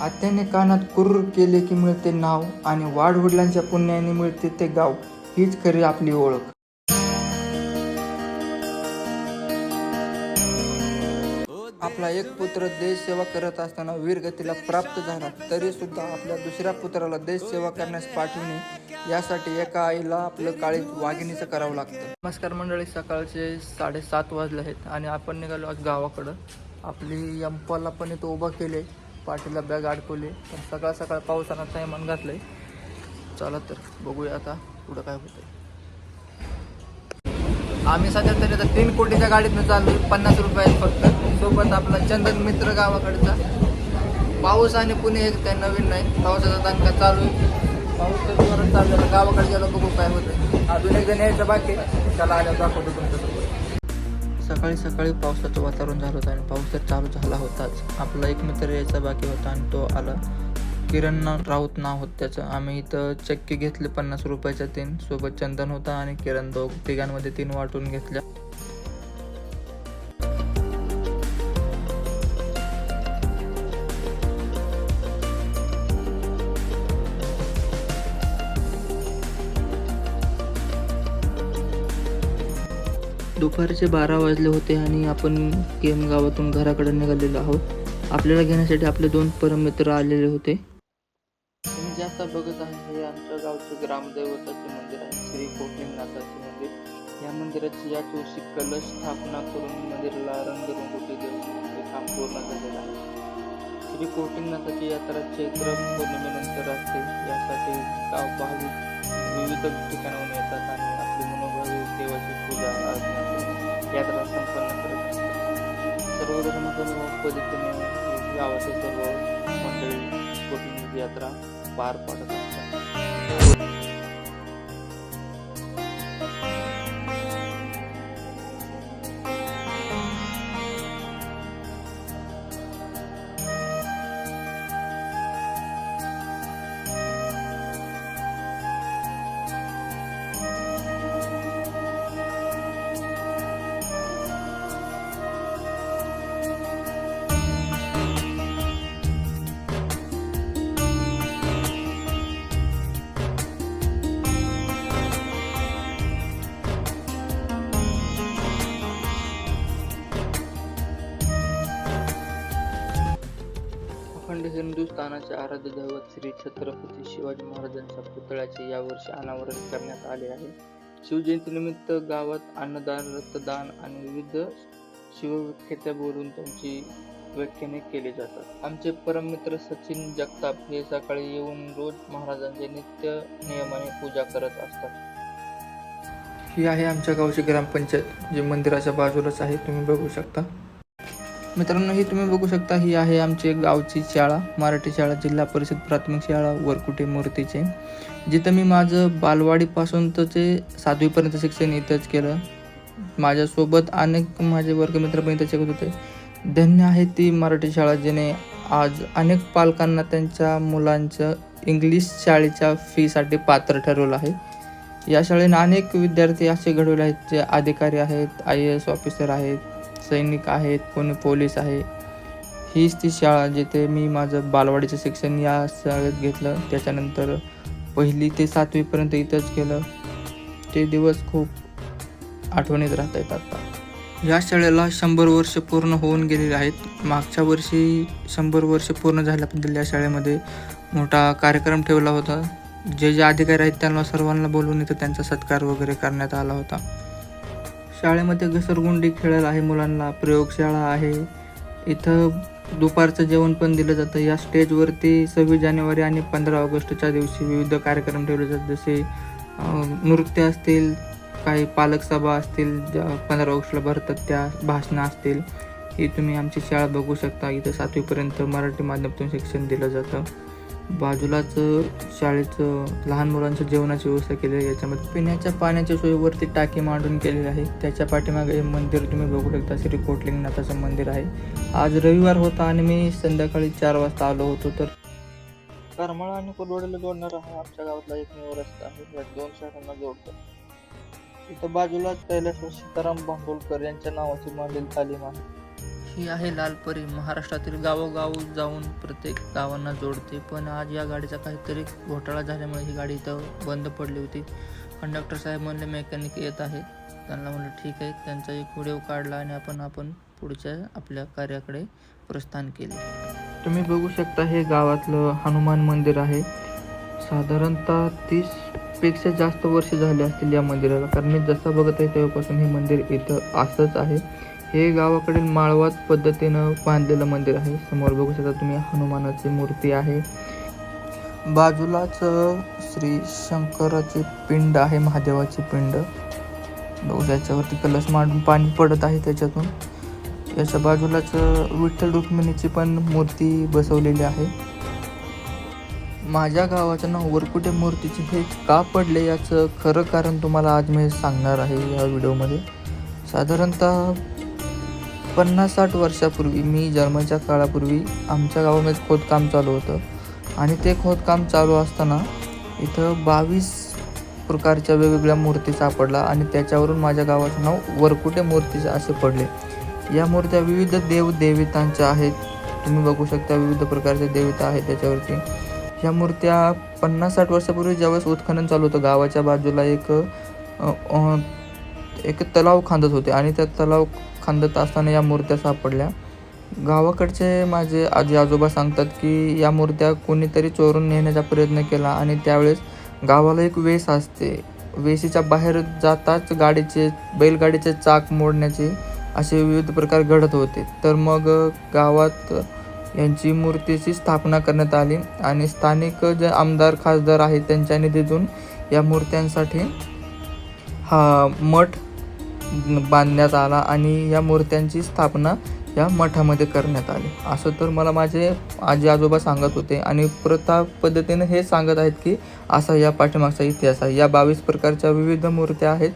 आत्याने कानात कुर्र केले की मिळते नाव आणि वाडवडिलांच्या पुण्याने मिळते ते गाव. हीच खरी आपली ओळख. आपला एक पुत्र देश सेवा करत असताना वीरगतीला प्राप्त झाला तरी सुद्धा आपल्या दुसऱ्या पुत्राला देश सेवा करण्यास पाठवणे यासाठी एका आईला आपलं काळी वाघिणीचं करावं लागतं. नमस्कार मंडळी सकाळचे साडेसात वाजले आहेत आणि आपण निघालो आज गावाकडं. आपली यंपाला पण इथं उभा केले पाठीला बॅग अडकवली. पण सकाळ सकाळ पावसानं थैमान घातलंय. चला तर बघूया आता पुढं काय होतंय. आम्ही सध्या तरी आता तीन कोटीच्या गाडीतनं चाललोय. पन्नास रुपये आहेत फक्त. सोबत आपला चंदन मित्र गावाकडचा. पाऊस आणि पुणे एक काय नवीन नाही. पावसाचा दणका चालू आहे पाऊस तर जोरात चालू आहे गावाकडे गेलो बघू काय होतं अजून एक जण यायचं बाकी त्याला आल्यावर दाखवतो तुमच्यासोबत. सकाळी सकाळी पावसाचं वातावरण झालं होतं आणि पाऊस तर चालू झाला होताच. आपला एक मित्र यायचा बाकी होता आणि तो आला. किरण ना- राऊत नाव होतं त्याचं. आम्ही इथं चक्की घेतले पन्नास रुपयाच्या तीन. सोबत चंदन होता आणि किरण दोघ तिघांमध्ये तीन वाटून घेतल्या. दुपारचे बारा वाजले होते आणि आपण केम गावातून घराकडे निघालेलो आहोत. आपल्याला घेण्यासाठी आपले दोन परममित्र आलेले होते. तुम्ही जास्त बघत आहे हे आमच्या गावचं ग्रामदैवताचे मंदिर आहे. श्री कोटिंगनाथाचे मंदिर. या मंदिराची या दिवशी कलश स्थापना करून मंदिराला रंगरंगोटी देऊन हे काम पूर्ण झालेलं आहे. श्री कोटिंगनाथाची यात्रा चैत्र पौर्णिमेनंतर असते. यासाठी गाव भाविक विविध ठिकाणाहून येतात आणि देवाची पूजा अर्चना करून यात्रा संपन्न करत असतात सर्वजण पद्धतीने गावाचे सर्व मंडळी कोटिंगची यात्रा पार पाडत असतात संस्थानाचे आराध्य दैवत श्री छत्रपती शिवाजी महाराजांच्या पुतळ्याचे यावर्षी अनावरण करण्यात आले आहे. शिवजयंतीनिमित्त गावात अन्नदान रक्तदान आणि विविध शिवव्याख्यात्या बोलून त्यांची व्याख्याने केली जातात. आमचे परममित्र सचिन जगताप हे सकाळी येऊन रोज महाराजांचे नित्य नियमाने पूजा करत असतात. ही आहे आमच्या गावची ग्रामपंचायत जे मंदिराच्या बाजूलाच आहे. तुम्ही बघू शकता. मित्रांनो ही तुम्ही बघू शकता ही आहे आमची गावची शाळा मराठी शाळा जिल्हा परिषद प्राथमिक शाळा वरकुटे मूर्तीचे. जिथं मी माझं बालवाडीपासून तर ते सातवीपर्यंत शिक्षण इथंच केलं. माझ्यासोबत अनेक माझे वर्गमित्र पण इथं शिकत होते. धन्य आहे ती मराठी शाळा जिने आज अनेक पालकांना त्यांच्या मुलांचं इंग्लिश शाळेच्या फीसाठी पात्र ठरवलं आहे. या शाळेने अनेक विद्यार्थी असे घडवले आहेत जे अधिकारी आहेत आय ए एस ऑफिसर आहेत सैनिक आहेत कोणी पोलीस आहे हीच ती शाळा जिथे मी माझं बालवाडीचं शिक्षण या शाळेत घेतलं. त्याच्यानंतर पहिली ते सातवीपर्यंत इथंच केलं. ते दिवस खूप आठवणीत राहत आहेत आता. या शाळेला शंभर वर्ष पूर्ण होऊन गेलेले आहेत. मागच्या वर्षी शंभर वर्ष पूर्ण झाल्याबद्दल या शाळेमध्ये मोठा कार्यक्रम ठेवला होता. जे जे अधिकारी आहेत त्यांना सर्वांना बोलवून इथं त्यांचा सत्कार वगैरे करण्यात आला होता. शाळेमध्ये घसरगुंडी खेळायला आहे मुलांना प्रयोगशाळा आहे. इथं दुपारचं जेवण पण दिलं जातं. या स्टेजवरती सव्वीस जानेवारी आणि पंधरा ऑगस्टच्या दिवशी विविध कार्यक्रम ठेवले जातात. जसे नृत्य असतील काही पालक सभा असतील ज्या पंधरा ऑगस्टला भरतात त्या भाषणं असतील. ही तुम्ही आमची शाळा बघू शकता. इथं सातवीपर्यंत मराठी माध्यमातून शिक्षण दिलं जातं. बाजूलाच शाळेचं लहान मुलांच्या जेवणाची व्यवस्था केली आहे. याच्यामध्ये पिण्याच्या पाण्याच्या सोयीवरती टाकी मांडून केलेली आहे. त्याच्या पाठीमागे हे मंदिर तुम्ही बघू शकता. श्री कोटलिंगनाथाचं मंदिर आहे. आज रविवार होता आणि मी संध्याकाळी चार वाजता आलो होतो तर करमाळा आणि कोलवाडीला जोडणारा हा आमच्या गावातला एकमेव रस्ता आहे. या दोन शहरांना जोडतो. इथं बाजूला कैलासवर सीताराम बांडोलकर यांच्या नावाची मांडील तालीम आहे ही आहे लालपरी. महाराष्ट्रातील गावोगाव जाऊन प्रत्येक गावांना जोडते. पण आज या गाडीचा काहीतरी घोटाळा झाल्यामुळे ही गाडी इथं बंद पडली होती. कंडक्टर साहेब म्हणले मेकॅनिक येत आहे. त्यांना म्हणलं ठीक आहे. त्यांचा एक व्हिडिओ काढला आणि आपण आपण पुढच्या आपल्या कार्याकडे प्रस्थान केले. तुम्ही बघू शकता हे गावातलं हनुमान मंदिर आहे. साधारणतः तीसपेक्षा जास्त वर्ष झाले असतील या मंदिराला. कारण मी जसं बघत आहे तेव्हापासून हे मंदिर इथं असंच आहे. हे गावाकडील माळवात पद्धतीनं बांधलेलं मंदिर आहे. समोर बघू शकता तुम्ही हनुमानाची मूर्ती आहे. बाजूलाच श्री शंकराचे पिंड आहे महादेवाचे पिंड. बघू त्याच्यावरती कलश मांडून पाणी पडत आहे त्याच्यातून. याच्या बाजूलाच विठ्ठल रुक्मिणीची पण मूर्ती बसवलेली आहे. माझ्या गावाचं नाव वरकुटे मूर्तीचे हे का पडले याचं खरं कारण तुम्हाला आज मी सांगणार आहे या व्हिडिओमध्ये. साधारणतः पन्नास साठ वर्षापूर्वी मी जन्माच्या काळापूर्वी आमच्या गावामध्ये खोदकाम चालू होतं. आणि ते खोदकाम चालू असताना इथं बावीस प्रकारच्या वेगवेगळ्या मूर्ती सापडला आणि त्याच्यावरून माझ्या गावाचं नाव वरकुटे मूर्तीचे असे पडले. या मूर्त्या विविध देव देवतांच्या आहेत. तुम्ही बघू शकता विविध प्रकारच्या देवता आहेत त्याच्यावरती. ह्या मूर्त्या पन्नास साठ वर्षापूर्वी ज्यावेळेस उत्खनन चालू होतं गावाच्या बाजूला एक एक तलाव खांदत होते. आणि त्या तलाव खांदत असताना या मूर्त्या सापडल्या. गावाकडचे माझे आजी आजोबा सांगतात की या मूर्त्या कोणीतरी चोरून नेण्याचा प्रयत्न केला आणि त्यावेळेस गावाला एक वेस असते. वेशीच्या बाहेर जाताच गाडीचे बैलगाडीचे चाक मोडण्याचे असे विविध प्रकार घडत होते. तर मग गावात यांची मूर्तीची स्थापना करण्यात आली आणि स्थानिक जे आमदार खासदार आहेत त्यांच्या निधीतून या मूर्त्यांसाठी हा मठ बांधण्यात आला आणि या मूर्त्यांची स्थापना या मठामध्ये करण्यात आली. असं तर मला माझे आजी आजोबा सांगत होते आणि प्रथा पद्धतीने हे सांगत आहेत की असा या पाठीमागचा इतिहास आहे. या बावीस प्रकारच्या विविध मूर्त्या आहेत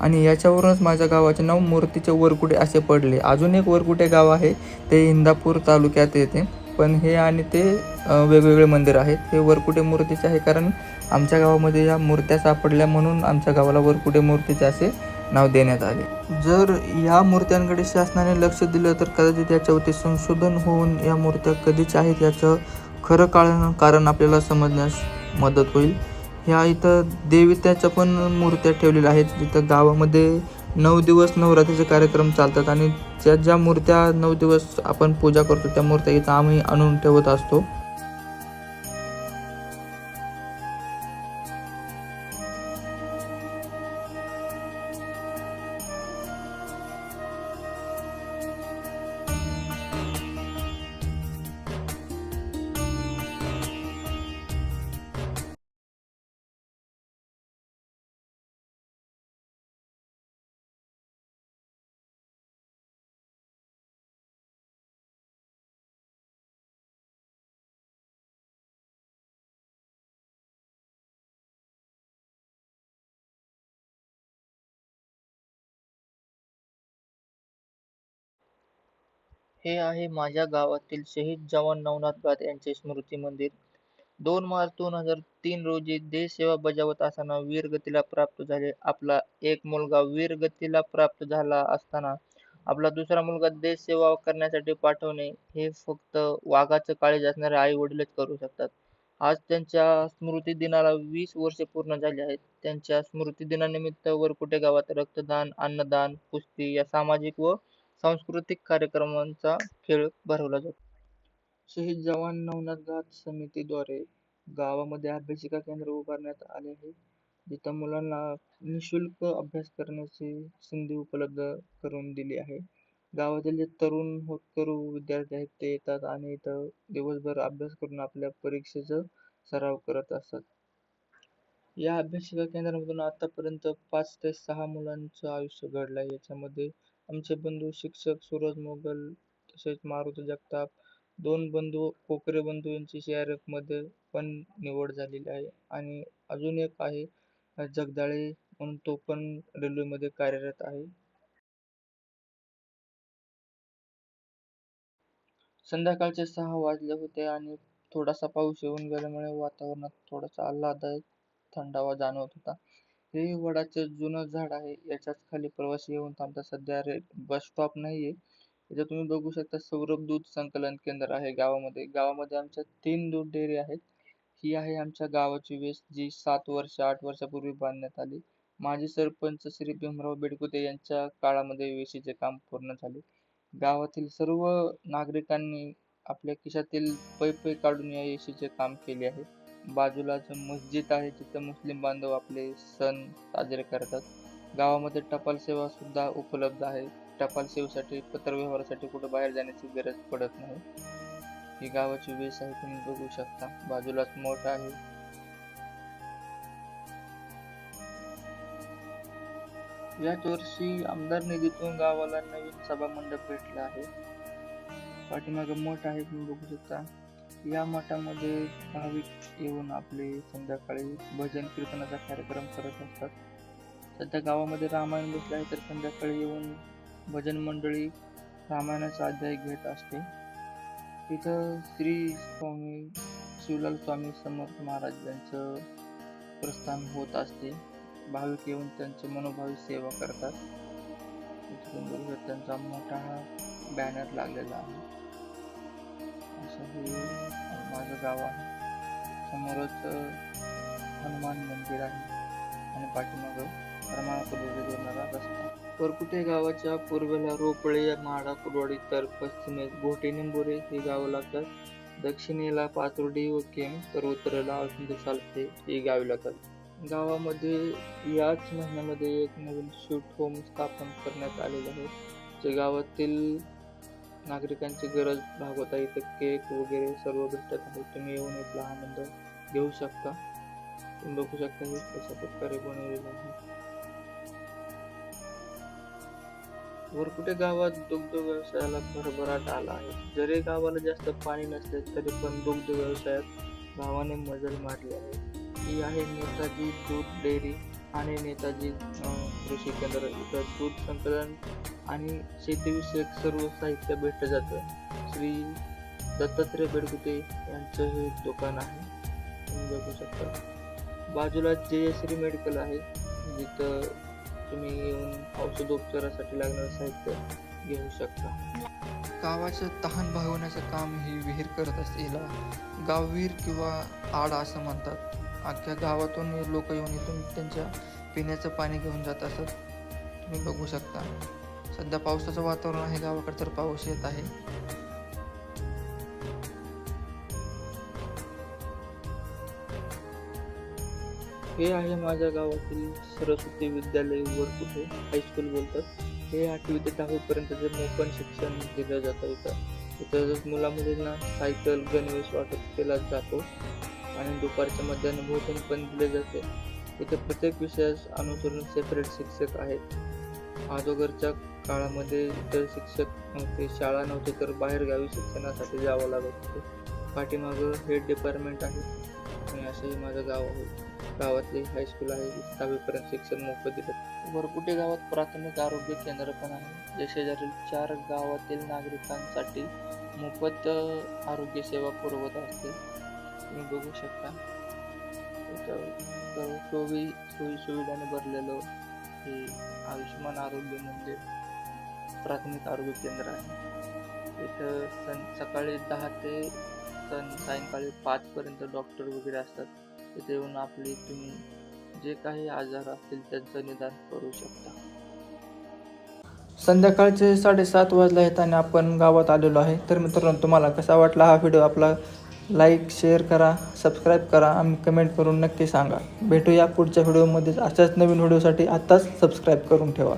आणि याच्यावरूनच माझ्या गावाचे नाव मूर्तीचे वरकुटे असे पडले. अजून एक वरकुटे गाव आहे ते इंदापूर तालुक्यात येते. पण हे आणि ते वेगवेगळे मंदिर आहेत. हे वरकुटे मूर्तीचे आहे कारण आमच्या गावामध्ये या मूर्त्या सापडल्या म्हणून आमच्या गावाला वरकुटे मूर्तीचे असे नाव देण्यात आले. जर या मूर्त्यांकडे शासनाने लक्ष दिलं तर कदाचित याच्यावरती संशोधन होऊन या मूर्त्या कधीच आहेत याचं खरं कारण कारण आपल्याला समजण्यास मदत होईल. ह्या इथं देवित्याच्या पण मूर्त्या ठेवलेल्या आहेत. जिथं गावामध्ये नऊ दिवस नवरात्रीचे कार्यक्रम चालतात आणि ज्या ज्या मूर्त्या नऊ दिवस आपण पूजा करतो त्या मूर्त्या इथं आम्ही आणून ठेवत असतो. हे आहे माझ्या गावातील शहीद जवान नवनाथ गात यांचे स्मृती मंदिर. दोन मार्च दोन हजार तीन रोजी देश सेवा बजावत असताना वीरगतीला प्राप्त झाले. आपला एक मुलगा वीरगतीला प्राप्त झाला असताना आपला दुसरा मुलगा देश सेवा करण्यासाठी पाठवणे हे फक्त वाघाचं काळीज असणारे आई वडीलच करू शकतात. आज त्यांच्या स्मृती दिनाला वीस वर्षे पूर्ण झाली आहेत. त्यांच्या स्मृती दिनानिमित्त वरकुटे गावात रक्तदान अन्नदान कुस्ती या सामाजिक व सांस्कृतिक कार्यक्रमांचा खेळ भरवला जातो. शहीद जवान नवनाथ घात समितीद्वारे गावामध्ये अभ्यासिका केंद्र उभारण्यात आले आहे. जिथं मुलांना निशुल्क अभ्यास करण्याची संधी उपलब्ध करून दिली आहे. गावातील जे तरुण होतकरू विद्यार्थी आहेत ते येतात आणि इथं दिवसभर अभ्यास करून आपल्या परीक्षेचा सराव करत असतात. या अभ्यासिका केंद्रामधून आतापर्यंत पाच ते सहा मुलांचं आयुष्य घडलं आहे याच्यामध्ये आमचे बंधू शिक्षक सूरज मोगल तसेच मारुती जगताप दोन बंधू कोकरे बंधू यांची CRF पण निवड झालेली आहे. आणि अजून एक आहे जगदाळे म्हणून तो पण रेल्वेमध्ये कार्यरत आहे. संध्याकाळचे सहा वाजले होते आणि थोडासा पाऊस येऊन गेल्यामुळे वातावरणात थोडासा आल्हाददायक थंडावा जाणवत होता. हे वडाचं जुनं झाड आहे. याच्याच खाली प्रवासी येऊन थांबतात. सध्या रे बस स्टॉप नाहीये. इथं तुम्ही बघू शकता सौरभ दूध संकलन केंद्र आहे गावामध्ये. गावामध्ये आमच्या तीन दूध डेअरी आहेत. ही आहे आमच्या गावाची वेस जी सात वर्ष आठ वर्षापूर्वी बांधण्यात आली. माजी सरपंच श्री भीमराव बेडकुते यांच्या काळामध्ये वेशीचे काम पूर्ण झाले. गावातील सर्व नागरिकांनी आपल्या खिशातील पै पै काढून या येशीचे काम केले आहे. बाजूला जो मस्जिद आहे तिथं मुस्लिम बांधव आपले सण साजरे करतात. गावामध्ये टपाल सेवा सुद्धा उपलब्ध आहे. टपाल सेवेसाठी पत्रव्यवहारासाठी कुठं बाहेर जाण्याची गरज पडत नाही. ही गावाची वेस आहे तुम्ही बघू शकता. बाजूलाच मोठ आहे. याच वर्षी आमदार निधीतून गावाला नवीन सभा मंडप भेटला आहे. पाठीमागे मोठा आहे तुम्ही बघू शकता. या मठामध्ये भाविक येऊन आपले संध्याकाळी भजन कीर्तनाचा कार्यक्रम करत असतात. सध्या गावामध्ये रामायण बसलं आहे तर संध्याकाळी येऊन भजन मंडळी रामायणाचा अध्याय घेत असते. तिथं श्री स्वामी शिवलाल स्वामी समर्थ महाराज यांचं प्रस्थान होत असते. भाविक येऊन त्यांचं मनोभावी सेवा करतात. त्यांचा मोठा बॅनर लागलेला आहे. असं हे माझं गाव आहे समोरच हनुमान मंदिर आहे. आणि पाठीमागं रमापूर्वी जोडणारा रस्ता. परकुटे गावाच्या पूर्वेला रोपळे माडा कुडवाडी तर पश्चिमेस घोटे निंबोरे हे गावं लागतात. दक्षिणेला पाचोर्डी व केम तर उत्तरेला अळसुंदे सालथे ही गावे लागतात. गावामध्ये याच महिन्यामध्ये एक नवीन शूट होम स्थापन करण्यात आलेलं आहे. जे गावातील नागरिकांची गरज भागवता इथे केक वगैरे सर्व भेटत आहे तुम्ही येऊन इथला आनंद घेऊ शकता. तुम्ही बघू शकता हे कशा प्रकारे बनवलेलं आहे. वरकुटे गावात दुग्ध व्यवसायाला भरभराट आला आहे? जरी गावाला जास्त पाणी नसले तरी पण दुग्ध व्यवसायात गावाने मजल मारली आहे. ही आहे नेताजी दूध डेअरी. आणि नेताजी कृषी केंद्र इथं दूध संकलन आणि शेतीविषयक सर्व साहित्य भेटलं जातं. श्री दत्तात्रय बेडगुटे यांचं हे दुकान आहे. तुम्ही बघू शकता. बाजूला जयश्री मेडिकल आहे. जिथं तुम्ही येऊन औषधोपचारासाठी लागणारं साहित्य घेऊ शकता. गावाचं तहान भागवण्याचं काम ही विहीर करत असलेला हिला किंवा आडा असं म्हणतात. अख्ख्या गावातून लोक येऊन इथून त्यांच्या पिण्याचं पाणी घेऊन जात असतात तुम्ही बघू शकता. सध्या पावसाचं वातावरण आहे. गावाकडे तर पाऊस येत आहे. हे आहे माझ्या गावातील सरस्वती विद्यालय वरकुटे हायस्कूल बोलतात. हे आठवी ते दहावीपर्यंतचे मोफत शिक्षण दिलं जातं इथं इथं मुला मुलींना सायकल गणवेश वाटप केला जातो आणि दुपारच्या मध्यान्ह भोजन पण दिले जाते. इथे प्रत्येक विषयास अनुसरून सेपरेट शिक्षक आहेत. अगोदरच्या काळामध्ये इतर शिक्षक नव्हते शाळा नव्हते तर बाहेरगावी शिक्षणासाठी जावं लागत होते. पाठीमागं हेड डिपार्टमेंट आहे आणि असंही माझं गाव आहे. गावातले हायस्कूल आहे दहावीपर्यंत शिक्षण मोफत दिलं. वरकुटे गावात प्राथमिक आरोग्य केंद्र पण आहे. जे शेजारील चार गावातील नागरिकांसाठी मोफत आरोग्य सेवा पुरवत असते. तुम्ही बघू शकता. इथं सोयी सोयी सुविधाने भरलेलं हे आयुष्यमान आरोग्य मंदिर प्राथमिक आरोग्य केंद्र आहे. इथं सं सकाळी दहा ते सं सायंकाळी पाचपर्यंत डॉक्टर वगैरे असतात. तिथे येऊन आपले तुम्ही जे काही आजार असतील त्यांचं निदान करू शकता. संध्याकाळचे साडेसात वाजले आहेत आणि आपण गावात आलेलो आहे. तर मित्रांनो तुम्हाला कसा वाटला हा व्हिडिओ? आपला लाईक शेअर करा सबस्क्राईब करा आणि कमेंट करून नक्की सांगा. भेटूया पुढच्या व्हिडिओमध्ये अशाच नवीन व्हिडिओसाठी आत्ताच सबस्क्राईब करून ठेवा.